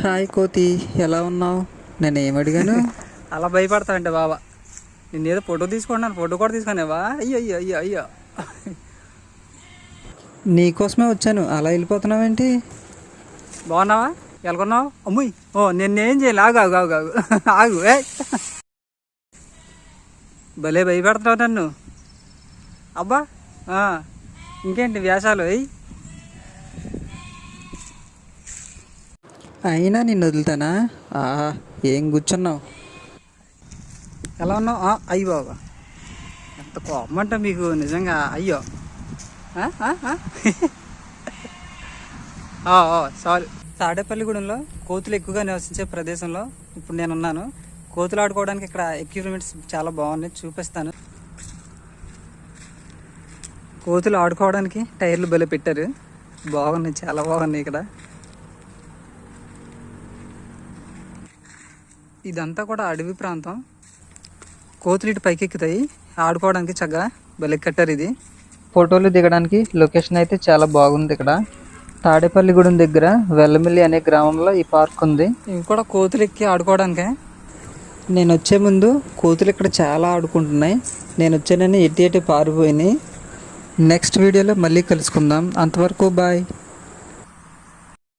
Hi కోతి ఎలా ఉన్నావు? నేను ఏం అడిగాను? అలా భయపడతావంటే బాబా నేను ఏదో ఫోటో తీసుకున్నాను ఫోటో కూడా తీసుకునేవా? అయ్యో అయ్యో అయ్యో అయ్యో. నీకోసమే వచ్చాను. అలా వెళ్ళిపోతున్నావేంటి? బాగున్నావా? ఎలాగొన్నావు? అమ్ముయ్. ఓ నేను ఏం చేయాలి? ఆగు ఆగు ఆగు ఆగు. ఆగు ఏ. భలే భయపెడతావు నన్ను. అబ్బా ఇంకేంటి వ్యాసాలు అయ్యి అయినా నిన్ను వదులుతానా? ఆ, ఏం కూర్చున్నావు? ఎలా ఉన్నావు? ఆ, అయ్యి బాబా. ఎంత కోపం అంట మీకు నిజంగా అయ్యో. ఆ, సారీ. తాడేపల్లిగూడెంలో కోతులు ఎక్కువగా నివసించే ప్రదేశంలో ఇప్పుడు నేను ఉన్నాను కోతులు ఆడుకోవడానికి ఇక్కడ ఎక్విప్మెంట్స్ చాలా బాగున్నాయి. చూపిస్తాను. కోతులు ఆడుకోవడానికి టైర్లు భలే పెట్టారు. బాగున్నాయి చాలా బాగున్నాయి ఇక్కడ. ఇదంతా కూడా అడవి ప్రాంతం. కోతులు ఇటు పైకెక్కుతాయి. ఆడుకోవడానికి చక్కగా భలే కట్టారు ఇది. ఫోటోలు దిగడానికి లొకేషన్ అయితే చాలా బాగుంది ఇక్కడ. తాడేపల్లిగూడెం దగ్గర వెల్లమిల్లి అనే గ్రామంలో ఈ పార్క్ ఉంది. ఇవి కూడా కోతులు ఎక్కి ఆడుకోవడానికే. నేను వచ్చే ముందు కోతులు ఇక్కడ చాలా ఆడుకుంటున్నాయి. నేను వచ్చానని ఎట్టి ఎట్టి పారిపోయినాయి. నెక్స్ట్ వీడియోలో మళ్ళీ కలుసుకుందాం. అంతవరకు బాయ్.